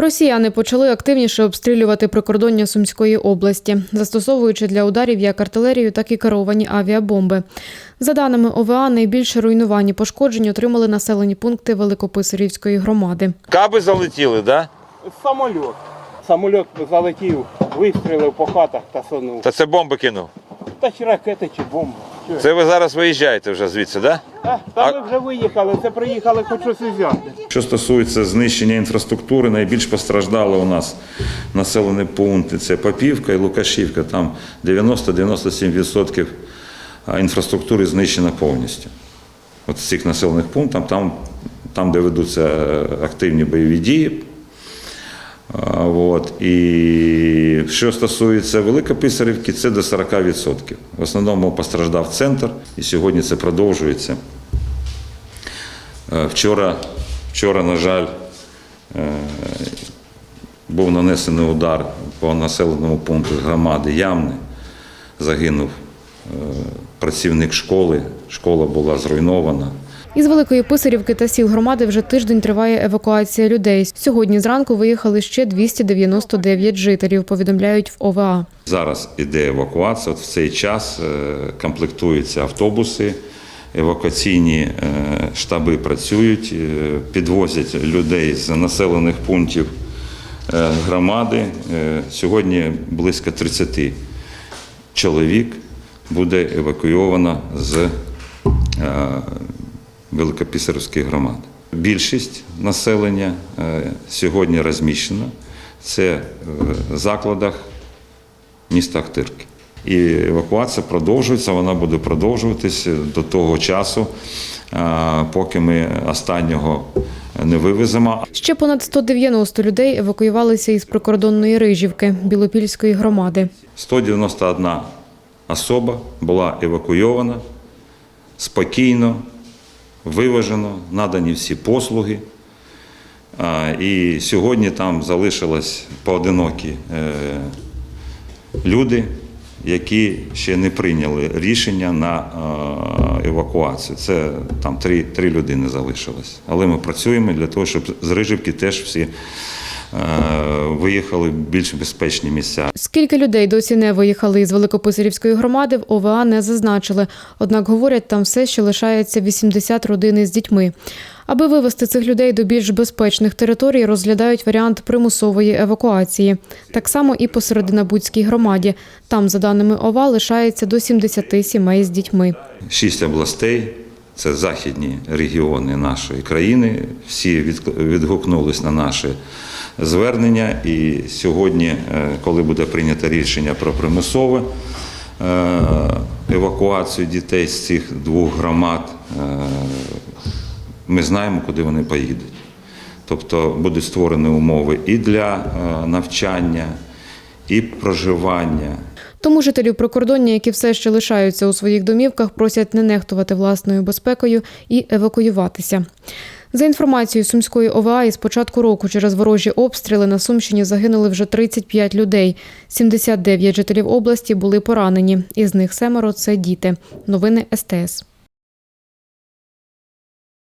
Росіяни почали активніше обстрілювати прикордоння Сумської області, застосовуючи для ударів як артилерію, так і керовані авіабомби. За даними ОВА, найбільше руйнувань і пошкоджень отримали населені пункти Великописарівської громади. Каби залетіли, да? Самольот. Самольот залетів, вистрілив по хатах та сонув. Та це бомби кинув. Та чи ракети, чи бомби. Це ви зараз виїжджаєте вже звідси, да? А, та ми вже виїхали, це приїхали хоч взяти. Що стосується знищення інфраструктури, найбільш постраждали у нас населені пункти це Попівка і Лукашівка. Там 90-97% інфраструктури знищено повністю. От з цих населених пунктів, там, там де ведуться е, активні бойові дії. От. І що стосується Великописарівки, це до 40%. В основному постраждав центр, і сьогодні це продовжується. Е, Вчора, вчора, на жаль, е, був нанесений удар по населеному пункту громади Ямни. Загинув е, працівник школи. Школа була зруйнована. Із Великої Писарівки та сіл громади вже тиждень триває евакуація людей. Сьогодні зранку виїхали ще 299 жителів, повідомляють в ОВА. Зараз іде евакуація. От в цей час комплектуються автобуси, евакуаційні е, штаби працюють, е, підвозять людей з населених пунктів е, громади. Сьогодні близько 30 чоловік буде евакуйовано з Великописарівської громади. Більшість населення сьогодні розміщена. Це в закладах міста Ахтирки. І евакуація продовжується, вона буде продовжуватися до того часу, поки ми останнього не вивеземо. Ще понад 190 людей евакуювалися із прикордонної Рижівки Білопільської громади. 191 особа була евакуйована спокійно, виважено, надані всі послуги. І сьогодні там залишилось поодинокі е, люди, які ще не прийняли рішення на е, евакуацію. Це там три, три людини залишилось. Але ми працюємо для того, щоб з Рижівки теж всі виїхали в більш безпечні місця. Скільки людей досі не виїхали із Великописарівської громади, в ОВА не зазначили. Однак говорять, там все ще лишається 80 родин із дітьми. Аби вивести цих людей до більш безпечних територій, розглядають варіант примусової евакуації. Так само і по Серединабудській громаді. Там, за даними ОВА, лишається до 70 сімей з дітьми. Шість областей, це західні регіони нашої країни. Всі від- відгукнулись на наше звернення. І сьогодні, е, коли буде прийнято рішення про примусове е, евакуацію дітей з цих двох громад, е, ми знаємо, куди вони поїдуть. Тобто будуть створені умови і для навчання, і проживання, Тому жителів прикордоння, які все ще лишаються у своїх домівках, просять не нехтувати власною безпекою і евакуюватися. За інформацією Сумської ОВА, із початку року через ворожі обстріли на Сумщині загинули вже 35 людей. 79 жителів області були поранені. Із них семеро це діти. Новини СТС.